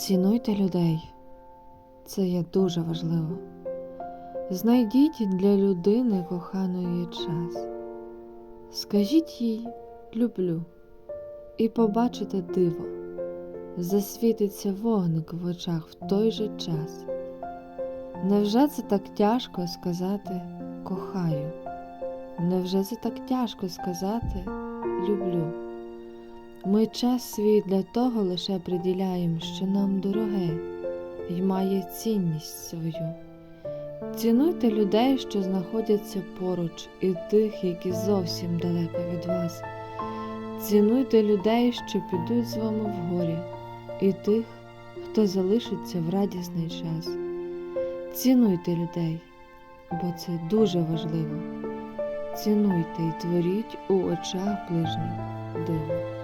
Цінуйте людей, це є дуже важливо. Знайдіть для людини коханої час. Скажіть їй люблю і побачите диво, засвітиться вогник в очах в той же час. Невже це так тяжко сказати кохаю? Невже це так тяжко сказати люблю? Ми час свій для того лише приділяємо, що нам дороге й має цінність свою. Цінуйте людей, що знаходяться поруч, і тих, які зовсім далеко від вас. Цінуйте людей, що підуть з вами в горі, і тих, хто залишиться в радісний час. Цінуйте людей, бо це дуже важливо. Цінуйте і творіть у очах ближніх диво.